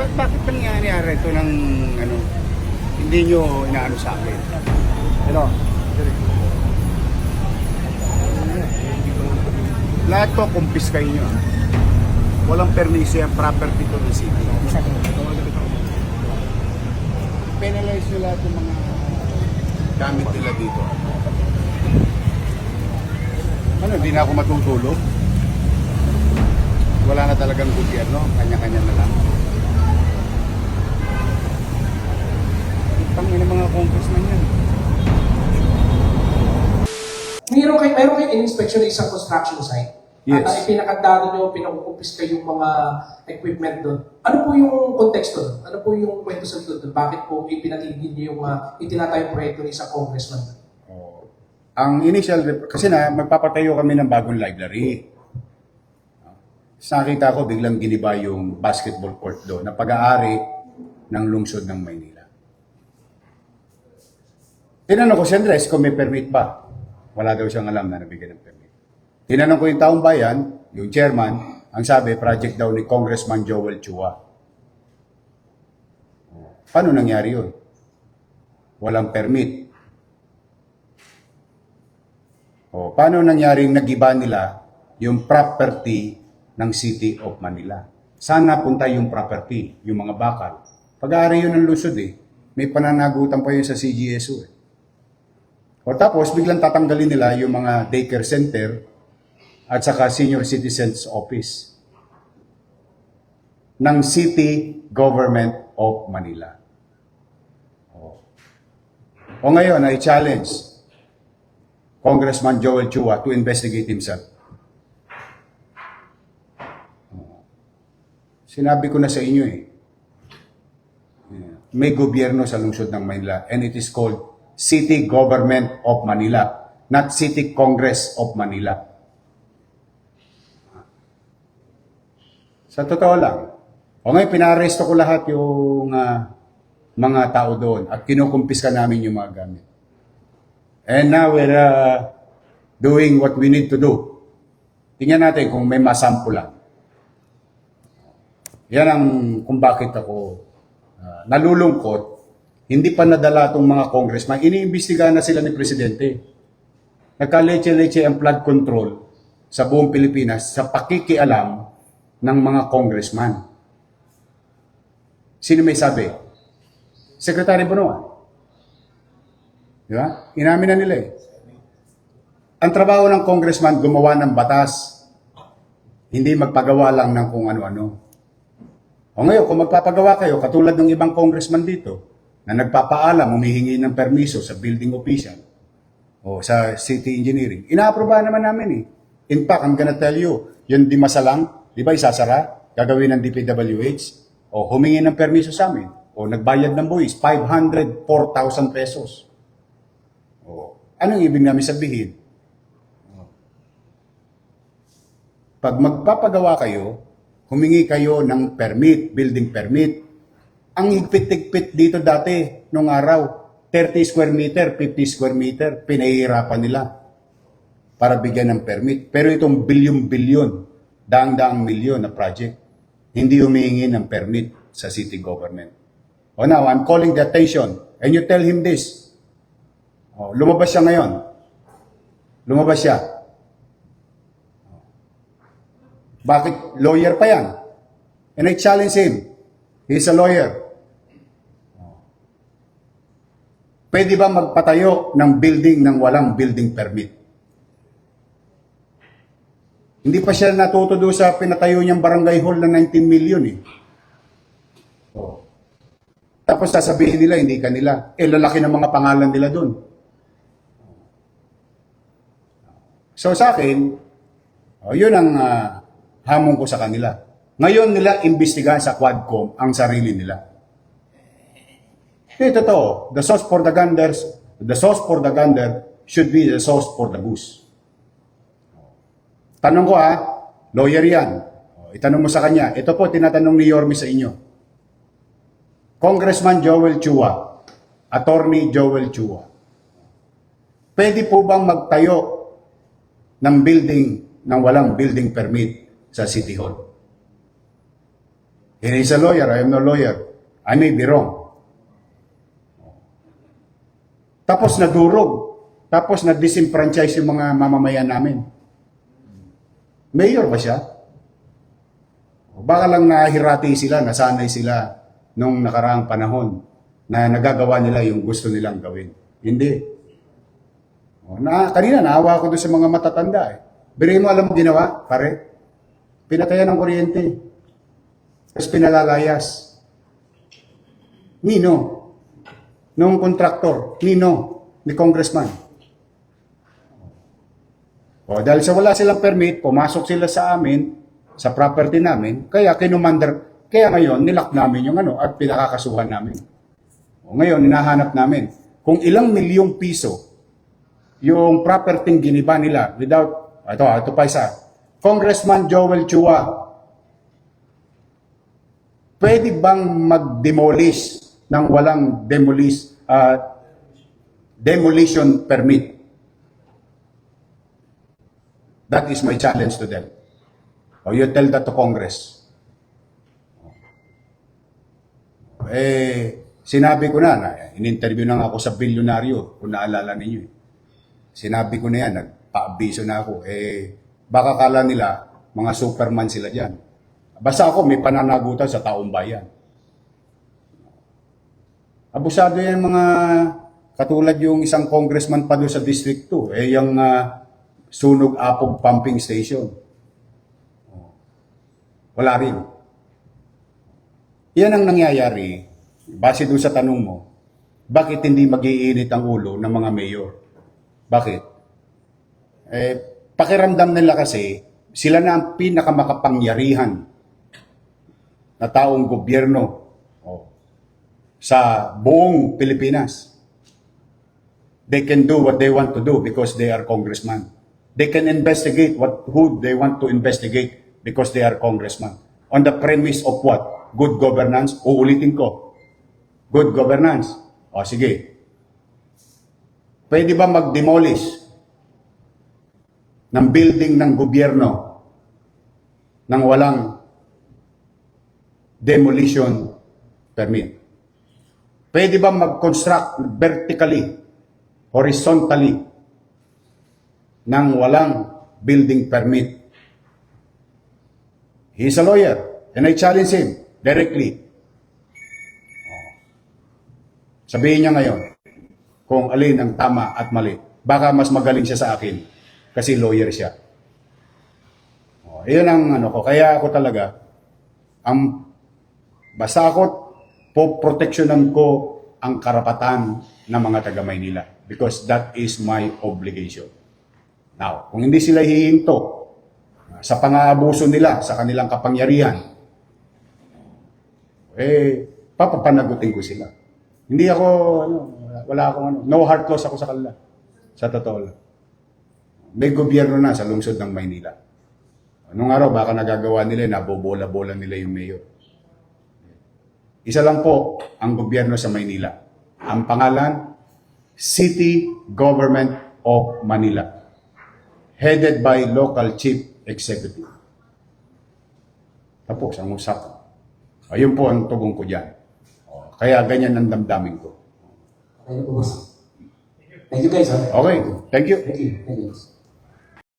ba- bakit ba nangyayari ito ng ano, hindi nyo inaano sa akin? Ano? Lahat to kumpis kayo nyo. ah. Walang permiso yan, property to ng city. Penalize nyo lahat yung mga gamit nila dito. Ano, hindi na ako matutulog? Wala na talagang gobyerno, kanya-kanya na lang. Meron kayo, meron kayo in-inspection ng isang construction site. Yes. At uh, ipinakandado nyo, pinakukumpis kayong mga equipment doon. Ano po yung konteksto doon? Ano po yung kwento sa doon? Bakit po ipinatigil nyo yung uh, itinatayong proyekto ng isang congressman? Oh. Ang initial, kasi na magpapatayo kami ng bagong library. Sa nakita ko, biglang giniba yung basketball court doon na pag-aari ng lungsod ng Maynila. Tinanong ko si Andres kung may permit ba. Wala daw siyang alam na nabigyan ng permit. Tinanong ko yung taong bayan, yung chairman, ang sabi, project daw ni Congressman Joel Chua. Paano nangyari yun? Walang permit. O, paano nangyaring nagiba nila yung property ng City of Manila? Saan napunta yung property, yung mga bakal? Pag-aari yun ng lusod eh. May pananagutan pa yun sa CGSO eh. O tapos, biglang tatanggalin nila yung mga daycare center at saka senior citizens office ng City Government of Manila. O, o ngayon, ay challenge Congressman Joel Chua to investigate himself. Sinabi ko na sa inyo eh. May gobyerno sa lungsod ng Manila and it is called City Government of Manila, not City Congress of Manila. Sa totoo lang. O ngayon, pinaresto ko lahat yung ah, mga tao doon at kinukumpiska namin yung mga gamit. And now we're uh, doing what we need to do. Tingnan natin kung may masampulan. Yan ang kung bakit ako uh, nalulungkot. Hindi pa nadala itong mga congressman. Iniimbestigahan na sila ni Presidente. Nagka-leche-leche ang flood control sa buong Pilipinas sa pakikialam ng mga congressman. Sino may sabi? Secretary Bonoan. Di ba? Inamin na nila eh. Ang trabaho ng congressman, gumawa ng batas. Hindi magpagawa lang ng kung ano-ano. O ngayon, kung magpapagawa kayo, katulad ng ibang congressman dito, na nagpapaalam, humihingi ng permiso sa building official o sa city engineering, inaaprobahan naman namin eh. In fact, I'm gonna tell you, yung di masalang, di ba isasara, gagawin ng DPWH, o humingi ng permiso sa amin, o nagbayad ng buwis, 504,000 pesos. O, anong ibig namin sabihin? Pag magpapagawa kayo, humingi kayo ng permit, building permit. Ang higpit-higpit dito dati, nung araw, 30 square meter, 50 square meter, pinahihirapan nila para bigyan ng permit. Pero itong bilyon-bilyon, daang-daang milyon na project, hindi humihingi ng permit sa city government. O now, I'm calling the attention, and you tell him this. O, lumabas siya ngayon. Lumabas siya. Bakit lawyer pa yan? And I challenge him. He's a lawyer. Pwede ba magpatayo ng building ng walang building permit? Hindi pa siya natuto doon sa pinatayo niyang barangay hall na 19 million eh. Tapos sasabihin nila, hindi kanila. Eh, lalaki ng mga pangalan nila doon. So sa akin, oh, yun ang ah, hamon ko sa kanila. Ngayon nila imbestigahan sa Quadcom ang sarili nila. Ito to, the sauce for the ganders, the sauce for the gander should be the sauce for the goose. Tanong ko ha, lawyer yan. O, Itanong mo sa kanya, ito po tinatanong ni Yormi sa inyo. Congressman Joel Chua, Attorney Joel Chua, pwede po bang magtayo ng building ng walang building permit sa City Hall? And he's a lawyer, I am no lawyer. I may be wrong. Tapos nadurog. Tapos na-disenfranchise yung mga mamamayan namin. Mayor ba siya? Baka lang nahirati sila, nasanay sila nung nakaraang panahon na nagagawa nila yung gusto nilang gawin. Hindi. Na, kanina, naawa ko doon sa mga matatanda. Eh. Birin mo, alam mo ginawa, pare? Pinatayan ng kuryente. Tapos pinalalayas. Nino? Nung kontraktor. Nino? Ni congressman. O, dahil sa wala silang permit, pumasok sila sa amin, sa property namin, kaya kinumander, kaya ngayon, nilak namin yung ano, at pinakakasuhan namin. O ngayon, hinahanap namin kung ilang milyong piso yung property giniba nila without, ito, ito pa isa, Congressman Joel Chua, pwede bang mag-demolish ng walang demolish, ah, demolition permit? That is my challenge to them. O you tell that to Congress. Eh, sinabi ko na, na in-interview na ako sa bilyonaryo, kung naalala ninyo. eh. Sinabi ko na yan, nagpa-abiso na ako. Eh, baka kala nila, mga superman sila dyan. Basta ako, may pananagutan sa taong bayan. Abusado yan mga katulad yung isang congressman pa doon sa District 2, eh yung ah, sunog apog pumping station. Wala rin. Yan ang nangyayari, base doon sa tanong mo, bakit hindi magiinit ang ulo ng mga mayor? Bakit? Eh, pakiramdam nila kasi, sila na ang pinakamakapangyarihan na taong gobyerno oh, sa buong Pilipinas. They can do what they want to do because they are congressman. They can investigate what who they want to investigate because they are congressman. On the premise of what? Good governance. Uulitin ko. Good governance. O sige. Pwede ba mag-demolish ng building ng gobyerno nang walang demolition permit? Pwede ba mag-construct vertically, horizontally, nang walang building permit? He's a lawyer, and I challenge him directly. Sabihin niya ngayon kung alin ang tama at mali. Baka mas magaling siya sa akin kasi lawyer siya. Oh, iyon ang ano ko. Kaya ako talaga, ang basta ako po proteksyonan ko ang karapatan ng mga taga Maynila because that is my obligation. Now, kung hindi sila hihinto uh, sa pang-aabuso nila sa kanilang kapangyarihan, eh, papapanagutin ko sila. Hindi ako, ano, wala akong ano, no heart loss ako sa kanila. Sa totoo lang. May gobyerno na sa lungsod ng Maynila. Nung araw, baka nagagawa nila, nabobola-bola nila yung mayor. Isa lang po ang gobyerno sa Maynila. Ang pangalan, City Government of Manila. Headed by local chief executive. Tapos ang usapan. Ayun po ang tugong ko dyan. O, Kaya ganyan ang damdamin ko. Thank you guys? Okay, thank you. Thank you. Thank you.